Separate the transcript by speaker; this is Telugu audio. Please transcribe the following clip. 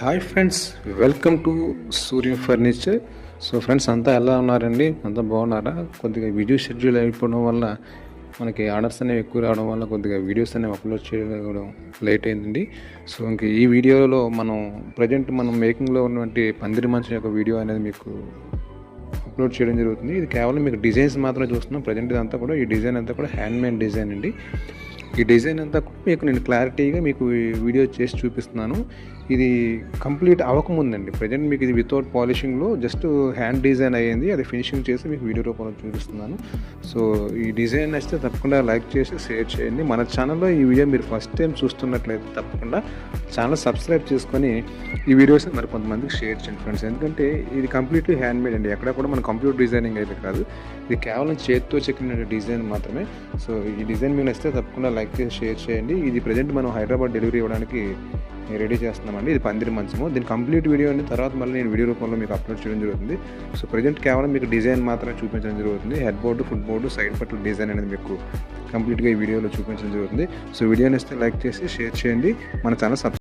Speaker 1: Hi friends welcome to Surya furniture so friends అంతా ఎలా ఉన్నారండి? అంతా బాగున్నారా? కొద్దిగా వీడియో షెడ్యూల్ అయిపోవడం వల్ల మనకి ఆర్డర్స్ అనేవి ఎక్కువ రావడం వల్ల కొద్దిగా వీడియోస్ అనేవి అప్లోడ్ చేయడం లేట్ అయిందండి. సో ఇంక ఈ వీడియోలో మనం ప్రజెంట్ మనం మేకింగ్లో ఉన్నటువంటి పందిరి మంచం యొక్క వీడియో అనేది మీకు అప్లోడ్ చేయడం జరుగుతుంది. ఇది కేవలం మీకు డిజైన్స్ మాత్రమే చూస్తున్నాం. ప్రజెంట్ ఇదంతా కూడా ఈ డిజైన్ అంతా కూడా హ్యాండ్మేడ్ డిజైన్ అండి. ఈ డిజైన్ అంతా కూడా మీకు నేను క్లారిటీగా మీకు వీడియో చేసి చూపిస్తున్నాను. ఇది కంప్లీట్ అవ్వకముందండి. ప్రజెంట్ మీకు ఇది వితౌట్ పాలిషింగ్లో జస్ట్ హ్యాండ్ డిజైన్ అయ్యింది. అది ఫినిషింగ్ చేసి మీకు వీడియో రూపంలో చూపిస్తున్నాను. సో ఈ డిజైన్ నచ్చితే తప్పకుండా లైక్ చేసి షేర్ చేయండి. మన ఛానల్లో ఈ వీడియో మీరు ఫస్ట్ టైం చూస్తున్నట్లయితే తప్పకుండా ఛానల్ సబ్స్క్రైబ్ చేసుకొని ఈ వీడియోస్ మరి కొంతమందికి షేర్ చేయండి ఫ్రెండ్స్. ఎందుకంటే ఇది కంప్లీట్లీ హ్యాండ్ మేడ్ అండి. ఎక్కడ కూడా మన కంప్యూటర్ డిజైనింగ్ అయితే కాదు. ఇది కేవలం చేతితో చెక్కిన డిజైన్ మాత్రమే. సో ఈ డిజైన్ మీకు నచ్చితే తప్పకుండా లైక్ చేసి షేర్ చేయండి. ఇది ప్రజెంట్ మనం హైదరాబాద్ డెలివరీ ఇవ్వడానికి రెడీ చేస్తున్నామండి. ఇది పందిరి మంచము. దీని కంప్లీట్ వీడియో అని తర్వాత మళ్ళీ నేను వీడియో రూపంలో మీకు అప్లోడ్ చేయడం జరుగుతుంది. సో ప్రజెంట్ కేవలం మీకు డిజైన్ మాత్రమే చూపించడం జరుగుతుంది. Head board foot board side పట్ల డిజైన్ అనేది మీకు కంప్లీట్గా ఈ వీడియోలో చూపించడం జరుగుతుంది. సో వీడియోని ఇస్తే లైక్ చేసి షేర్ చేయండి. మన ఛానల్ సబ్స్క్రైబ్